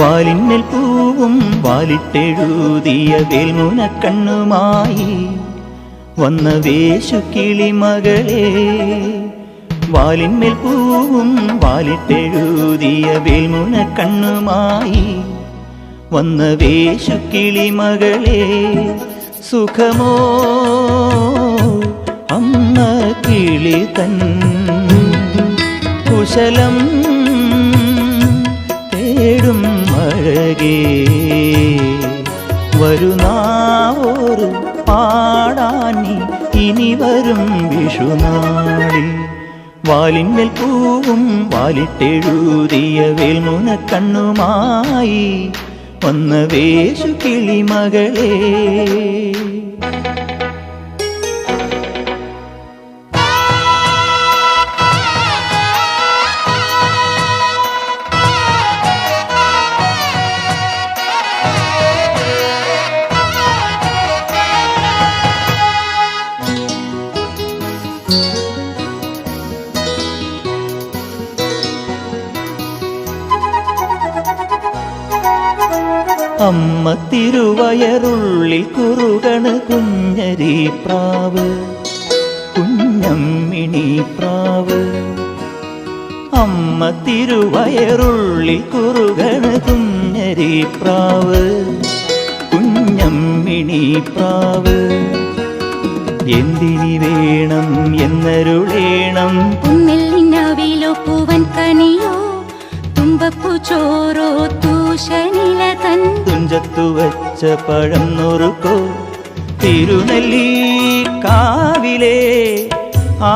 വാലിന്മേൽ പൂവും വാലിട്ടെഴുതിയ വേൽമുനക്കണ്ണുമായി വന്ന വേശു കിളിമകളെ വാലിന്മേൽ പൂവും വാലിട്ടെഴുതിയ വേൽമുനക്കണ്ണുമായി വന്ന വേശു കിളിമകളെ സുഖമോ? അമ്മ കിളി തൻ കുശലം തേടും അഴകേ. വരുന്നാവോറ് പാടാനി ഇനി വരും വിഷുനാളി. വാലിന്മേൽ പൂവും വാലിട്ടെഴുതിയ വേൽമുന കണ്ണുമായി വന്ന വേശു കിളിമകളേ. അമ്മ തിരുവയറുള്ളിൽ കുറുകണ് കുഞ്ഞരി പ്രാവ്. കുഞ്ഞമ്മിണി പ്രാവ്. അമ്മ തിരുവയറുള്ളിൽ കുറുകണ് കുഞ്ഞരി പ്രാവ്. കുഞ്ഞമ്മിണി പ്രാവ്. എന്തിനി വേണം എന്നരുളേണം. പുന്നിൽ പൂവൻ കനിയോ? തുമ്പപ്പൂ ചോറോ തൂശനില തൻ വെച്ച പഴം നുറുക്കോ. തിരുനെല്ലി കാവിലെ ആ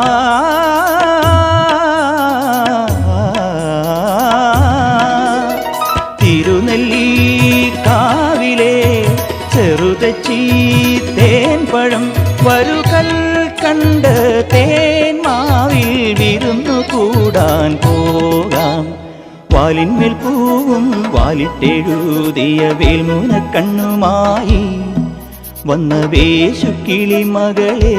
തിരുനെല്ലി കാവിലെ ചെറുതച്ചി തേൻ പഴം വരുകൽ കണ്ട് തേൻ മാവിൽ വിരുന്നു കൂടാൻ പോകാം വാലിന്മേൽ പൂവും വാലിട്ടെഴുതിയ വേൽമൂല കണ്ണുമായി വന്ന വേശു കിളിമകളെ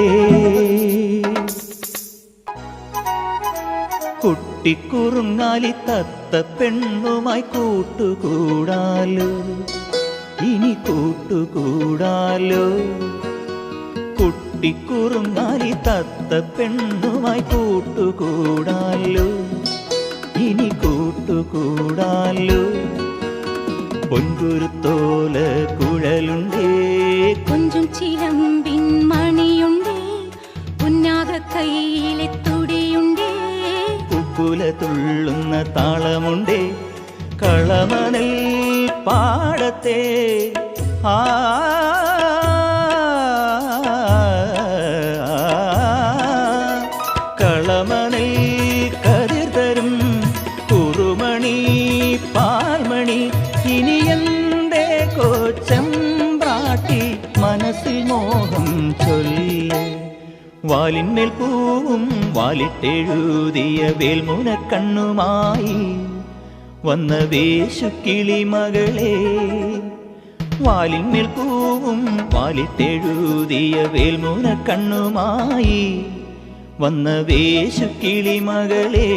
കുട്ടിക്കുറുങ്ങാലി തത്ത പെണ്ണുമായി കൂട്ടുകൂടാലോ. ഇനി കൂട്ടുകൂടാലോ. കുട്ടിക്കുറുങ്ങാലി തത്ത പെണ്ണുമായി കൂട്ടുകൂടാലോ. പൊൻകുരുത്തോല കുഴലുണ്ടേ. കൊഞ്ചും ചിലമ്പിൻ മണിയുണ്ടേ. പുന്നാക കയ്യിലെ തുടിയുണ്ടേ. ഉപ്പുല തുള്ളുന്ന താളമുണ്ടേ. കളമണൽ പാടത്തെ. ആ മനസ്സിൽ മോഹം ചൊല്ലി. വാലിന്മേൽ പൂവും വാലിട്ടെഴുതിയ വേൽമുന കണ്ണുമായി വന്ന വേശു കിളിമകളെ വാലിന്മേൽ പൂവും വാലിട്ടെഴുതിയ വേൽമുന കണ്ണുമായി വന്ന വേശു കിളിമകളെ